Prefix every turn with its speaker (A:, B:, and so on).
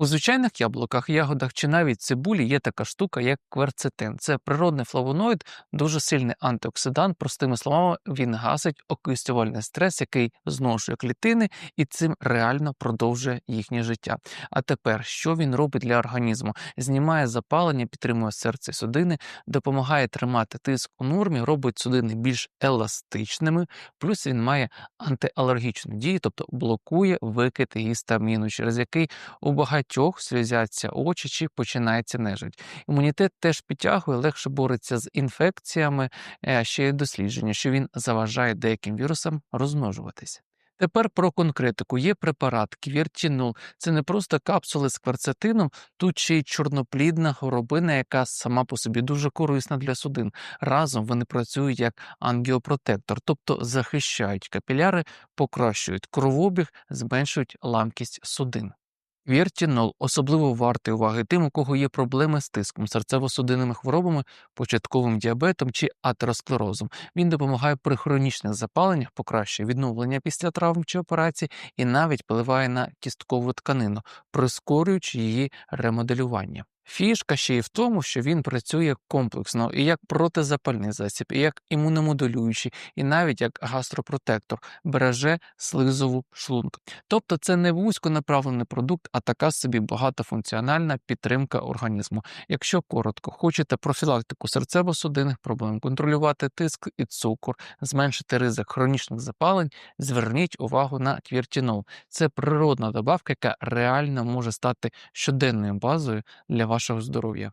A: У звичайних яблуках, ягодах чи навіть цибулі є така штука, як кверцетин. Це природний флавоноїд, дуже сильний антиоксидант. Простими словами, він гасить окислювальний стрес, який зношує клітини, і цим реально продовжує їхнє життя. А тепер, що він робить для організму? Знімає запалення, підтримує серце судини, допомагає тримати тиск у нормі, робить судини більш еластичними. Плюс він має антиалергічну дію, тобто блокує викид гістаміну, через який у багатьох сльозяться очі чи починається нежить. Імунітет теж підтягує, легше бореться з інфекціями, е, ще є дослідження, що він заважає деяким вірусам розмножуватися. Тепер про конкретику. Є препарат квіртінол. Це не просто капсули з кверцетином, тут ще й чорноплідна горобина, яка сама по собі дуже корисна для судин. Разом вони працюють як ангіопротектор, тобто захищають капіляри, покращують кровообіг, зменшують ламкість судин. Віртінол особливо вартий уваги тим, у кого є проблеми з тиском, серцево-судинними хворобами, початковим діабетом чи атеросклерозом. Він допомагає при хронічних запаленнях, покращує відновлення після травм чи операцій і навіть впливає на кісткову тканину, прискорюючи її ремоделювання. Фішка ще й в тому, що він працює комплексно і як протизапальний засіб, і як імуномодулюючий, і навіть як гастропротектор, береже слизову шлунка. Тобто це не вузьконаправлений продукт, а така собі багатофункціональна підтримка організму. Якщо коротко, хочете профілактику серцево-судинних проблем, контролювати тиск і цукор, зменшити ризик хронічних запалень, зверніть увагу на квіртінол. Це природна добавка, яка реально може стати щоденною базою для вашого здоров'я.